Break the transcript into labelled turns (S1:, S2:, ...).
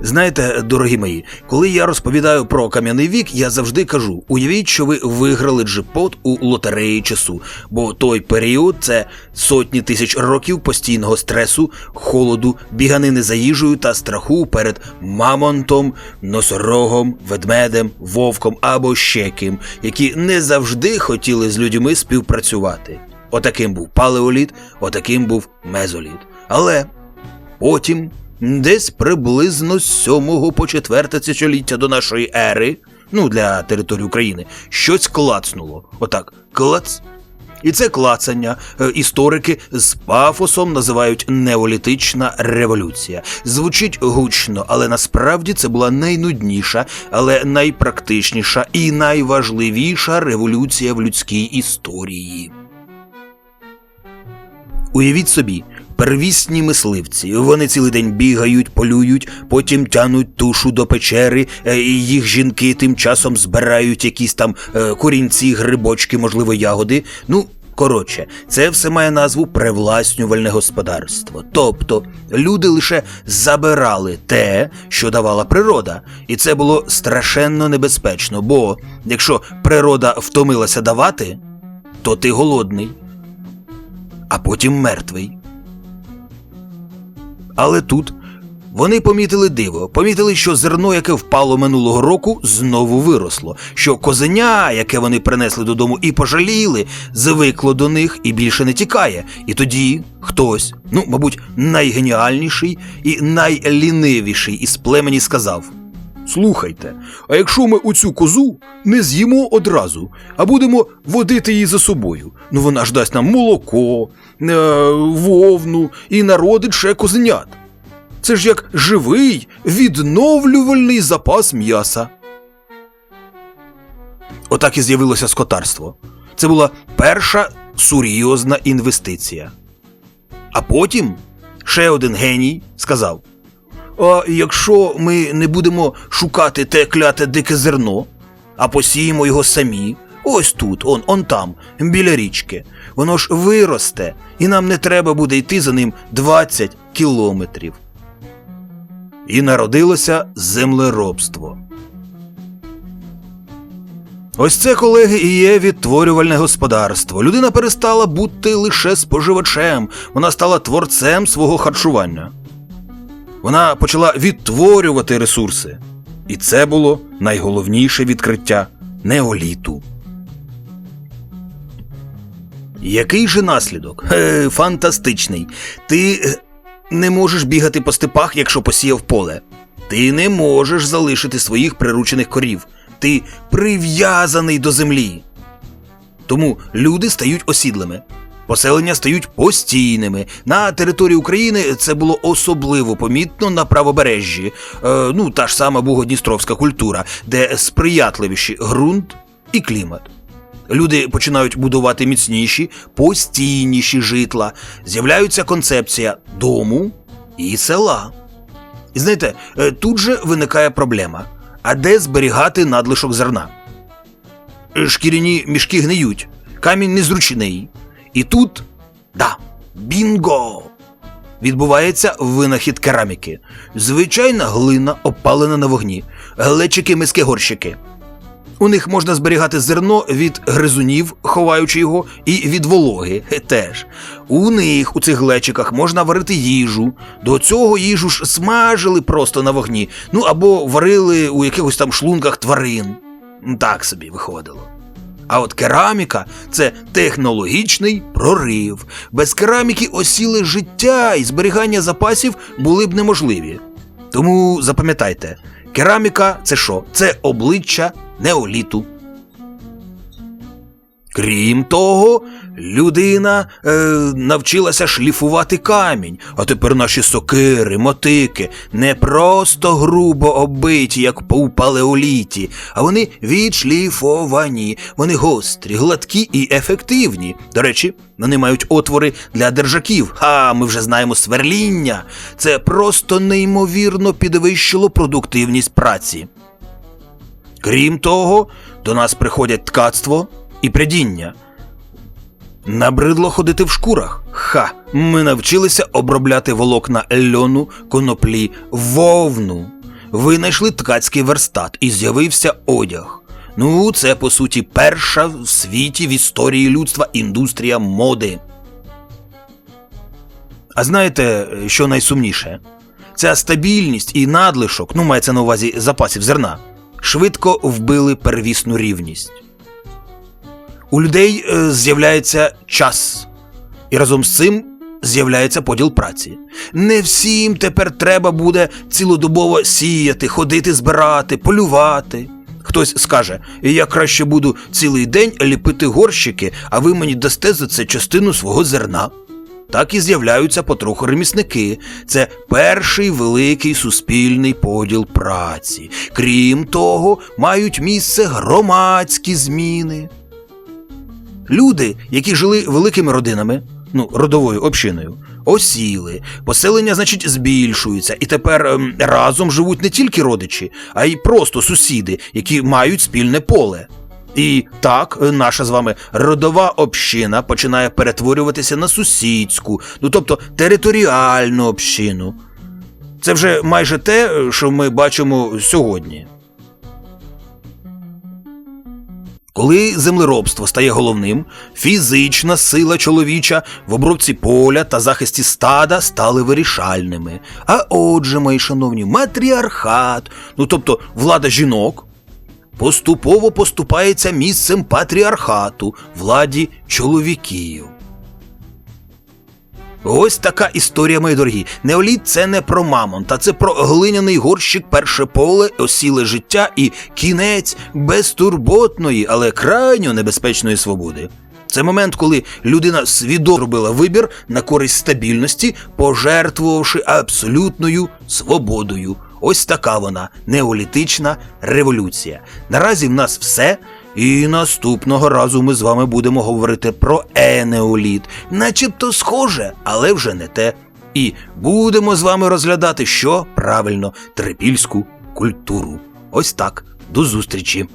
S1: Знаєте, дорогі мої, коли я розповідаю про кам'яний вік, я завжди кажу: уявіть, що ви виграли джипот у лотереї часу, бо той період це сотні тисяч років постійного стресу, холоду, біганини за їжею та страху перед мамонтом, носорогом, ведмедем, вовком або ще ким, які не завжди хотіли з людьми співпрацювати. Отаким був палеоліт, отаким був мезоліт. Але Потім, десь приблизно з 7 по 4 тисячоліття до нашої ери, ну для території України, щось клацнуло. Отак, клац. І це клацання е, історики з пафосом називають неолітична революція. Звучить гучно, але насправді це була найнудніша, але найпрактичніша і найважливіша революція в людській історії. Уявіть собі, первісні мисливці. Вони цілий день бігають, полюють, потім тянуть тушу до печери, е, і їх жінки тим часом збирають якісь там е, корінці, грибочки, можливо, ягоди. Ну. Коротше, це все має назву привласнювальне господарство. Тобто люди лише забирали те, що давала природа, і це було страшенно небезпечно, бо якщо природа втомилася давати, то ти голодний, а потім мертвий. Але тут вони помітили диво, помітили, що зерно, яке впало минулого року, знову виросло, що козеня, яке вони принесли додому і пожаліли, звикло до них і більше не тікає. І тоді хтось, ну, мабуть, найгеніальніший і найлінивіший із племені сказав. Слухайте, а якщо ми оцю козу не з'їмо одразу, а будемо водити її за собою, ну вона ж дасть нам молоко, е, вовну і народить ще козенят. Це ж як живий відновлювальний запас м'яса. Отак і з'явилося скотарство. Це була перша серйозна інвестиція. А потім ще один геній сказав: А якщо ми не будемо шукати те кляте дике зерно, а посіємо його самі, ось тут, он, он там, біля річки, воно ж виросте, і нам не треба буде йти за ним 20 кілометрів. І народилося землеробство. Ось це, колеги, і є відтворювальне господарство. Людина перестала бути лише споживачем, вона стала творцем свого харчування. Вона почала відтворювати ресурси. І це було найголовніше відкриття неоліту. Який же наслідок? Е, фантастичний. Ти е, не можеш бігати по степах, якщо посіяв поле. Ти не можеш залишити своїх приручених корів. Ти прив'язаний до землі. Тому люди стають осідлими. Поселення стають постійними. На території України це було особливо помітно на правобережжі. Е, ну, та ж сама Бугодністровська культура, де сприятливіші ґрунт і клімат. Люди починають будувати міцніші, постійніші житла. З'являється концепція дому і села. І знаєте, е, тут же виникає проблема: а де зберігати надлишок зерна? Е, Шкіряні мішки гниють, камінь незручний. І тут, да, бінго! Відбувається винахід кераміки. Звичайна глина, опалена на вогні, глечики, миски, горщики. У них можна зберігати зерно від гризунів, ховаючи його, і від вологи теж. У них у цих глечиках можна варити їжу. До цього їжу ж смажили просто на вогні, ну або варили у якихось там шлунках тварин. Так собі виходило. А от кераміка це технологічний прорив. Без кераміки осіле життя і зберігання запасів були б неможливі. Тому запам'ятайте, кераміка це що? Це обличчя неоліту. Крім того, людина е, навчилася шліфувати камінь, а тепер наші сокири, мотики не просто грубо оббиті, як у палеоліті, а вони відшліфовані, вони гострі, гладкі і ефективні. До речі, вони мають отвори для держаків. А ми вже знаємо сверління. Це просто неймовірно підвищило продуктивність праці. Крім того, до нас приходять ткацтво і прядіння. Набридло ходити в шкурах. Ха! Ми навчилися обробляти волокна льону, коноплі, вовну. Винайшли ткацький верстат і з'явився одяг. Ну, це по суті перша в світі в історії людства індустрія моди. А знаєте, що найсумніше? Ця стабільність і надлишок, ну мається на увазі запасів зерна, швидко вбили первісну рівність. У людей е, з'являється час, і разом з цим з'являється поділ праці. Не всім тепер треба буде цілодобово сіяти, ходити, збирати, полювати. Хтось скаже, я краще буду цілий день ліпити горщики, а ви мені дасте за це частину свого зерна. Так і з'являються потроху ремісники. Це перший великий суспільний поділ праці. Крім того, мають місце громадські зміни. Люди, які жили великими родинами, ну, родовою общиною, осіли, поселення, значить, збільшується, і тепер ем, разом живуть не тільки родичі, а й просто сусіди, які мають спільне поле. І так, е, наша з вами родова община починає перетворюватися на сусідську, ну тобто територіальну общину. Це вже майже те, е, що ми бачимо сьогодні. Коли землеробство стає головним, фізична сила чоловіча в обробці поля та захисті стада стали вирішальними. А отже, мої шановні, матріархат, ну тобто влада жінок, поступово поступається місцем патріархату, владі чоловіків. Ось така історія, мої дорогі. Неоліт це не про мамонта, це про глиняний горщик, перше поле, осіле життя і кінець безтурботної, але крайньо небезпечної свободи. Це момент, коли людина свідомо робила вибір на користь стабільності, пожертвувавши абсолютною свободою. Ось така вона неолітична революція. Наразі в нас все. І наступного разу ми з вами будемо говорити про енеоліт, начебто схоже, але вже не те. І будемо з вами розглядати, що правильно трипільську культуру. Ось так. До зустрічі!